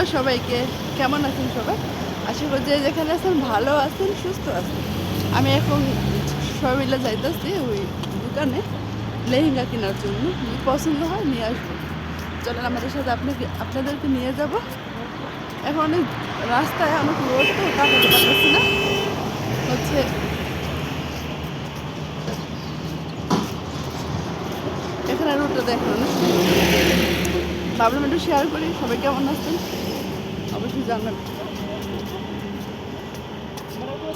Hello সবাইকে। কেমন আছেন সবাই? আশা করি যে যেখানে আছেন ভালো আছেন, সুস্থ আছেন। আমি এখন সবাই মিলে যাইতেছি ওই দোকানে লেহেঙ্গা কেনার জন্য। পছন্দ হয় নিয়ে আসব। চলেন আমাদের সাথে আপনাকে, আপনাদেরকে নিয়ে যাব। এখন অনেক রাস্তায় অনেক রোড তো কাটাতে পারতেছি না। হচ্ছে এখানে রোডটা দেখুন ভাবলাম একটু শেয়ার করি। সবাই কেমন আছেন? জানাবেন।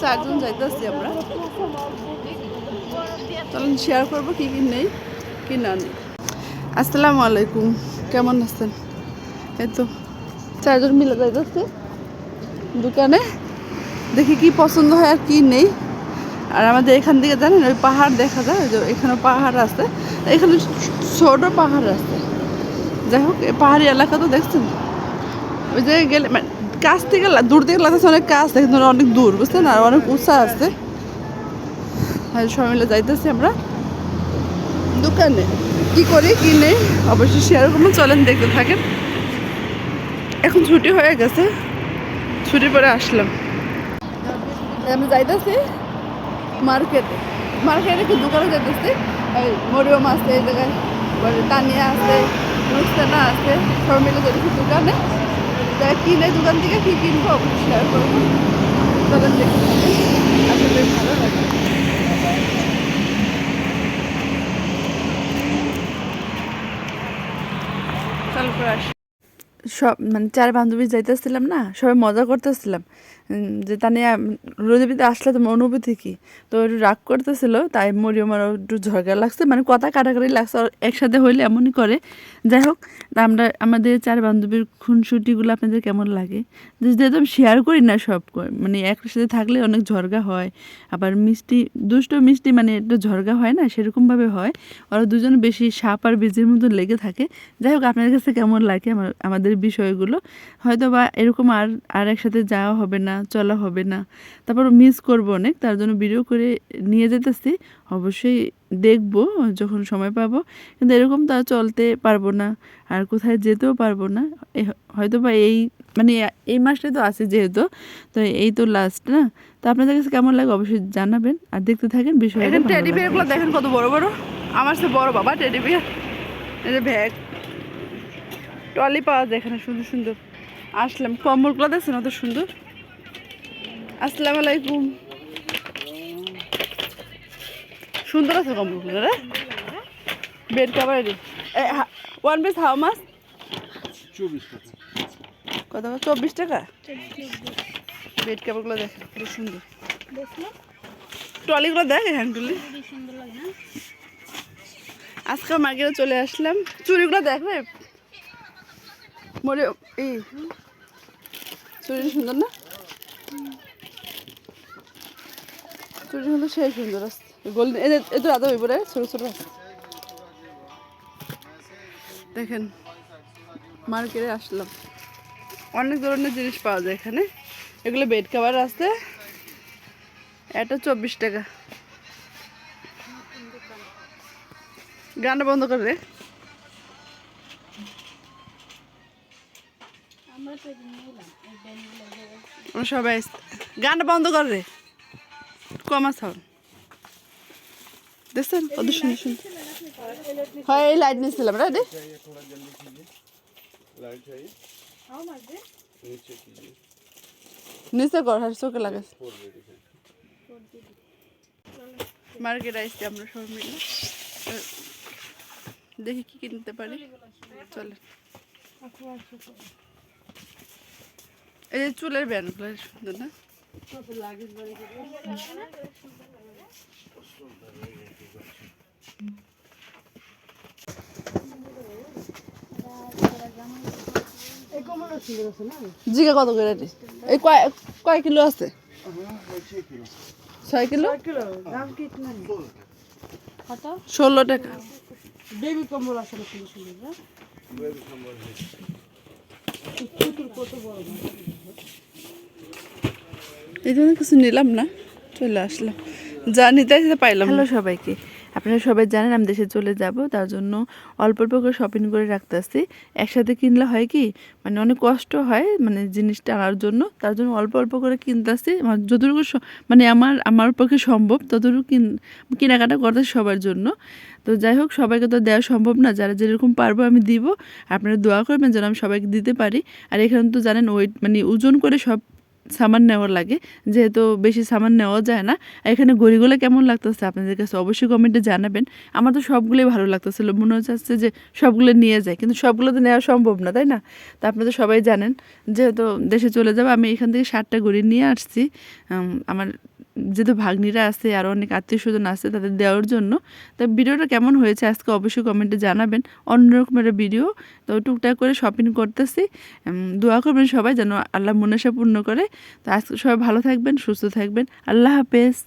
চারজন যাইতেছি আমরা। চলুন শেয়ার করব কি কি নেই, কি না নেই। আসসালামু আলাইকুম, কেমন আছেন? এই তো, চারজন মিলে যাইতেছে দোকানে। দেখি কি পছন্দ হয় আর কি নেই। আর আমাদের এখান থেকে জানেন, ওই পাহাড় দেখা যায় যে এখানে পাহাড় আছে। এখানে ছোট পাহাড় আছে। যাই হোক পাহাড়ি এলাকা তো দেখছেন? ওই যে গেলে মানে কাছ থেকে দূর থেকে লাগতেছে অনেক কাছ কিন্তু অনেক দূর, বুঝছেন? আর অনেক উঁচা আছে। সবাই মিলে যাইতেছি আমরা। দোকানে কি করি, কি নেই, অবশ্যই শেয়ার করব। চলেন, দেখতে থাকেন। এখন ছুটি হয়ে গেছে। ছুটি পরে আসলাম। আমি যাইতেছি মার্কেটে মার্কেটে কি দোকানে যাইতেছি। ওই মরিয়ম আছে, এই জায়গায়, তানিয়া আছে রুস্তানা আছে সব মিলে যাইতেছি দোকানে। কিনে দোকান থেকে কিনবো শেয়ার করব। দোকান আসলে ভালো আসি। সব মানে চার বান্ধবী যাইতেছিলাম না, সবাই মজা করতেছিলাম। যে তা নিয়ে রোদেবিতে আসলে তোমার অনুভূতি কি? তো একটু রাগ করতেছিল, তাই মরিয়মার একটু ঝগড়া লাগছে মানে কথা কাটাকাটি লাগছে একসাথে হইলে এমনই করে। যাই হোক, আমরা, আমাদের চার বান্ধবীর খুনসুটিগুলো আপনাদের কেমন লাগে? যেহেতু আমি শেয়ার করি না সব মানে একসাথে থাকলে অনেক ঝরগা হয়, আবার মিষ্টি, দুষ্ট মিষ্টি মানে একটু ঝরগা হয় না, সেরকমভাবে হয়, ওরা দুজন বেশি সাপ আর বীজের মতো লেগে থাকে। যাই হোক, আপনাদের কাছে কেমন লাগে আমার, আমাদের বিষয়গুলো? হয়তো বা এরকম আর আর একসাথে যাওয়া হবে না চলা হবে না। তারপর মিস করব অনেক তার জন্য ভিডিও করে নিয়ে যেতেছি। অবশ্যই দেখব যখন সময় পাবো। কিন্তু এরকম তো চলতে পারব না আর কোথায় যেতেও পারব না। হয়তো বা এই মানে এই মাসটাই তো আছে যেহেতু তো এই তো লাস্ট না? তো আপনাদের কাছে কেমন লাগে অবশ্যই জানাবেন আর দেখতে থাকেন বিষয় এখানে টেডি বিয়ারগুলো দেখেন কত বড় বড়। আমার সে বড় বাবা টেডি বিয়ার এই যে ব্যাগ টলি পাওয়া যায় এখানে সুন্দর সুন্দর। আসলাম। কম্বলগুলো দেখছেন অত সুন্দর? আসসালামু আলাইকুম। সুন্দর আছে কম্বলগুলো রে। Bed cover one piece how much চব্বিশ টাকা। কত চব্বিশ টাকা? বেড কাভারগুলো দেখ কত সুন্দর। ট্রলিগুলো দেখ হ্যান্ড আজকে মার্কেটে চলে আসলাম। চুড়িগুলো দেখ রে। মরে এই। চুড়ি সুন্দর না? চুড়ি সুন্দর সেই সুন্দর আছে গোল্ডেন এই তো রাতে হইব রে ছোটো ছোটো দেখেন মার্কেটে আসলাম অনেক ধরনের জিনিস পাওয়া যায় এখানে এগুলো বেড কাভার আছে এটা চব্বিশ টাকা গানটা বন্ধ করে রে সবাই। গানটা বন্ধ করে রে কমা সাউন্ড দেখছেন? কত সুন্দর সুন্দর হয়, এই লাইট নিয়েছিলাম রে নিচে কর হ্যাঁ চোখে লাগে মার্কেট আসছি আমরা সবাই মিলে দেখি কি কিনতে পারি। চলে। এই যে চুলের ব্যান্ডগুলো সুন্দর না? জিগা কত করে? এই কয় কিলো আছে? ছয় কিলো? ষোলো টাকা। বেবি কম্বল আছে সুন্দর না এই জন্য কিছু নিলাম না চলে আসলাম। যা নিতে পাইলাম হ্যালো সবাইকে আপনারা সবাই জানেন আমি দেশে চলে যাব তার জন্য অল্প অল্প করে শপিং করে রাখতে আসছি একসাথে কিনলে হয় কি মানে অনেক কষ্ট হয় মানে জিনিসটা আনার জন্য তার জন্য অল্প অল্প করে কিনতেছি। আমার যতটুকু মানে আমার আমার পক্ষে সম্ভব ততটুকু কিন কেনাকাটা করতে সবার জন্য। তো যাই হোক সবাইকে তো দেওয়া সম্ভব না যারা যেরকম পারব আমি দিব। আপনারা দোয়া করবেন যেন আমি সবাইকে দিতে পারি। আর এখানে তো জানেন ওয়েট মানে ওজন করে সব সামান নেওয়ার লাগে, যেহেতু বেশি সামান নেওয়া যায় না। এখানে গড়িগুলো কেমন লাগতেছে আপনাদের কাছে অবশ্যই কমেন্টে জানাবেন। আমার তো সবগুলোই ভালো লাগতেছিল, মনে হচ্ছে যে সবগুলো নিয়ে যায়, কিন্তু সবগুলো তো নেওয়া সম্ভব না, তাই না? তা আপনারা সবাই জানেন, যেহেতু দেশে চলে যাব, আমি এখান থেকে সাতটা গড়ি নিয়ে আসছি। আমার যেহেতু ভাগ্নিরা আছে আর অনেক আত্মীয় স্বজন আছে তাদের দেওয়ার জন্য, তা ভিডিওটা কেমন হয়েছে আজকে অবশ্যই কমেন্টে জানাবেন। অন্যরকম একটা ভিডিও, তো টুকটাক করে শপিং করতেছি। দোয়া করবেন সবাই যেন আল্লাহ মনসা পূর্ণ করে। তো আজকে সবাই ভালো থাকবেন, সুস্থ থাকবেন। আল্লাহ হাফেজ।